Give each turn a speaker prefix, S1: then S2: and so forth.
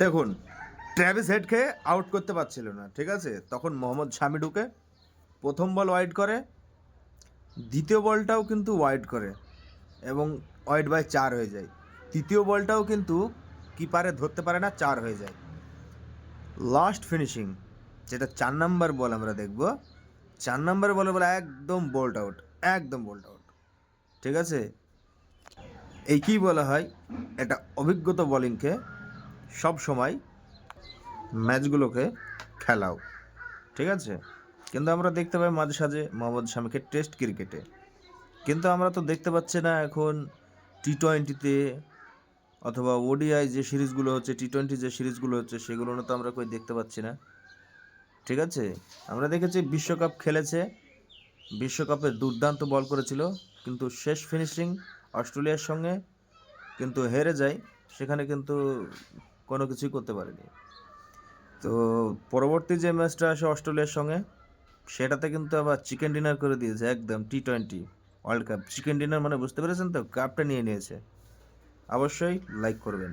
S1: দেখুন Travis হেডকে out করতে পারছিল না, ঠিক আছে? তখন মোহাম্মদ শামি ঢুকে, প্রথম বল ওয়াইড করে, দ্বিতীয় বলটাও কিন্তু ওয়াইড করে, এবং ওয়াইড বাই চার হয়ে যায়। তৃতীয় বলটাও কিন্তু কিপারে ধরতে পারে না, চার হয়ে যায়। লাস্ট ফিনিশিং যেটা চার নাম্বার বল আমরা দেখব, চার নাম্বার বলে বলে একদম বোল্ট আউট একদম বোল্ট আউট ঠিক আছে? এই কী বলা হয়? এটা অভিজ্ঞতা বোলিংকে সব সময় ম্যাচগুলোকে খেলাও, ঠিক আছে? কিন্তু আমরা দেখতে পাই মাঝে সাঝে মোহাম্মদ শামিকে টেস্ট ক্রিকেটে। কিন্তু আমরা তো দেখতে পাচ্ছি না এখন টি টোয়েন্টিতে অথবা ওডিআই যে সিরিজগুলো হচ্ছে টি টোয়েন্টি যে সিরিজগুলো হচ্ছে সেগুলো তো আমরা কই দেখতে পাচ্ছি না, ঠিক আছে? আমরা দেখেছি বিশ্বকাপ খেলেছে, বিশ্বকাপে দুর্দান্ত বল করেছিল, কিন্তু শেষ ফিনিশিং অস্ট্রেলিয়ার সঙ্গে কিন্তু হেরে যায়, সেখানে কিন্তু কোনো কিছুই করতে পারেনি। তো পরবর্তী যে ম্যাচটা আসে অস্ট্রেলিয়ার সঙ্গে, সেটাতে কিন্তু আবার চিকেন ডিনার করে দিয়েছে একদম T twenty world cup chicken dinner মানে বুঝতে পেরেছেন তো? কাপটা নিয়ে নিয়েছে। অবশ্যই লাইক করবেন।